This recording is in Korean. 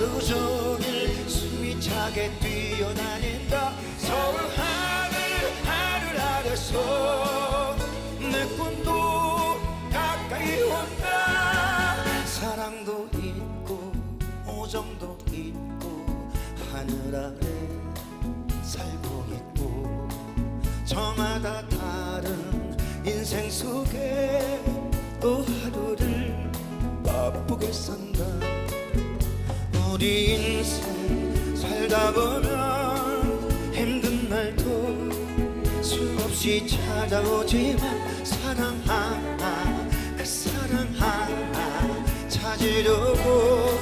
종일 숨이 차게 뛰어다닌다. 서울 하늘 하늘 아래서 내 꿈도 가까이 온다. 사랑도 있고 오정도 있고 하늘 아래 살고 있고 저마다 다른 인생 속에 또 하루를 바쁘게 산다 우리 인생 살다 보면 힘든 날도 수없이 찾아오지만 사랑 하나 그 사랑 하나 찾으려고